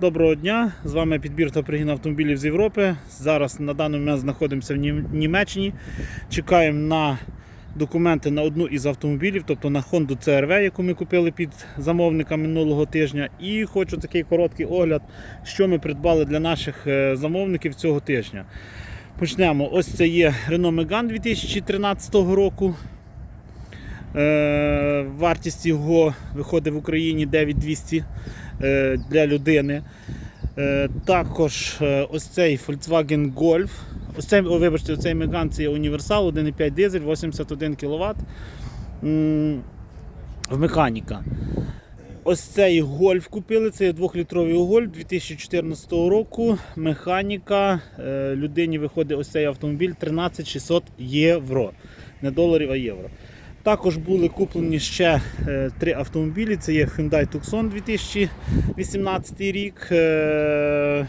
Доброго дня! З вами підбір та пригін автомобілів з Європи. Зараз на даний момент знаходимося в Німеччині. Чекаємо на документи на одну із автомобілів, тобто на Honda CRV, яку ми купили під замовника минулого тижня. І хочу такий короткий огляд, що ми придбали для наших е, замовників цього тижня. Почнемо. Ось це є Renault Megane 2013 року. Е, Вартість його виходить в Україні 9200 е, для людини. Е, Також е, ось цей Volkswagen Golf. Ось цей, вибачте, цей Megane це універсал, 1,5 дизель, 81 кВт. В механіка. Ось цей гольф купили, це є 2-літровий гольф 2014 року. Механіка. Е, Людині виходить ось цей автомобіль 13600 євро. Не доларів, а євро. Також були куплені ще е, три автомобілі. Це є Hyundai Tucson 2018 рік, е,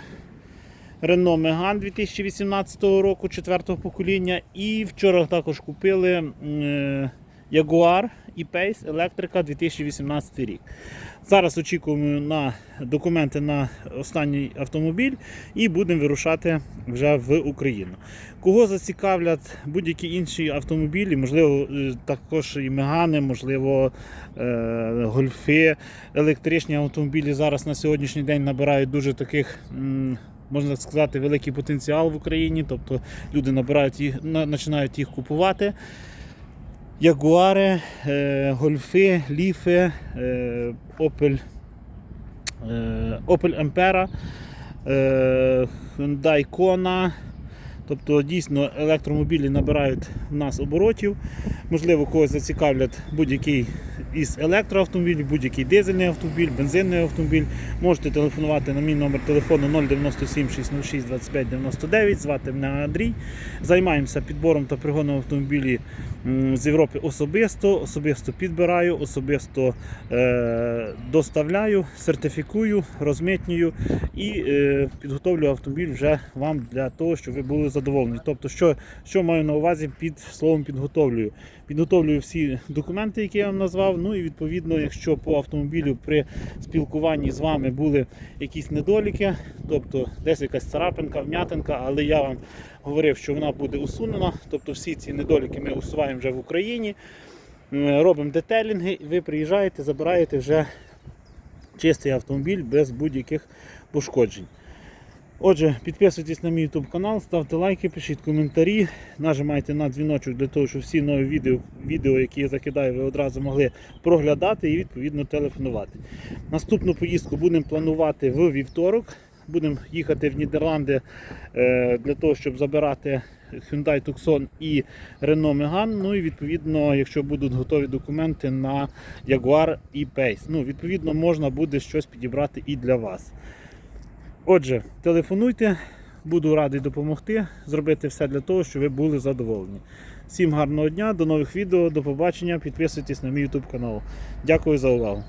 Renault Megane 2018 року, четвертого покоління. І вчора також купили е, Jaguar E-Pace електрика 2018 рік. Зараз очікуємо на документи на останній автомобіль і будемо вирушати вже в Україну. Кого зацікавлять будь-які інші автомобілі, можливо, е, також і Мегани, можливо, е, гольфи, електричні автомобілі зараз на сьогоднішній день набирають дуже таких. Можна сказати, великий потенціал в Україні, тобто люди набирають їх, починають їх купувати. Ягуари, гольфи, ліфи, е, Opel, Ampera, е, Hyundai. Тобто дійсно електромобілі набирають в нас оборотів. Можливо, когось зацікавлять будь-який із електроавтомобілів, будь-який дизельний автомобіль, бензинний автомобіль. Можете телефонувати на мій номер телефону 097 606 25 99. Звати мене Андрій. Займаємося підбором та пригоном автомобілів м, з Європи особисто, особисто підбираю, особисто е, доставляю, сертифікую, розмитнюю і е, підготовлю автомобіль вже вам для того, щоб ви були задоволені. Тобто, що, що маю на увазі під словом підготовлюю? Підготовлюю всі документи, які я вам назвав. Ну і відповідно, якщо по автомобілю при спілкуванні з вами були якісь недоліки, тобто десь якась царапинка, вм'ятинка, але я вам говорив, що вона буде усунена. Тобто всі ці недоліки ми усуваємо вже в Україні. Робимо детелінги, і ви приїжджаєте, забираєте вже чистий автомобіль без будь-яких пошкоджень. Отже, підписуйтесь на мій YouTube канал, ставте лайки, пишіть коментарі, нажимайте на дзвіночок для того, щоб всі нові відео, відео, які я закидаю, ви одразу могли проглядати і відповідно телефонувати. Наступну поїздку будемо планувати в вівторок. Будемо їхати в Нідерланди е, для того, щоб забирати Hyundai Tucson і Renault Megane. Ну і відповідно, якщо будуть готові документи на Jaguar і Pace. Ну, відповідно, можна буде щось підібрати і для вас. Отже, телефонуйте, буду радий допомогти, зробити все для того, щоб ви були задоволені. Всім гарного дня, до нових відео, до побачення. Підписуйтесь на мій YouTube канал. Дякую за увагу.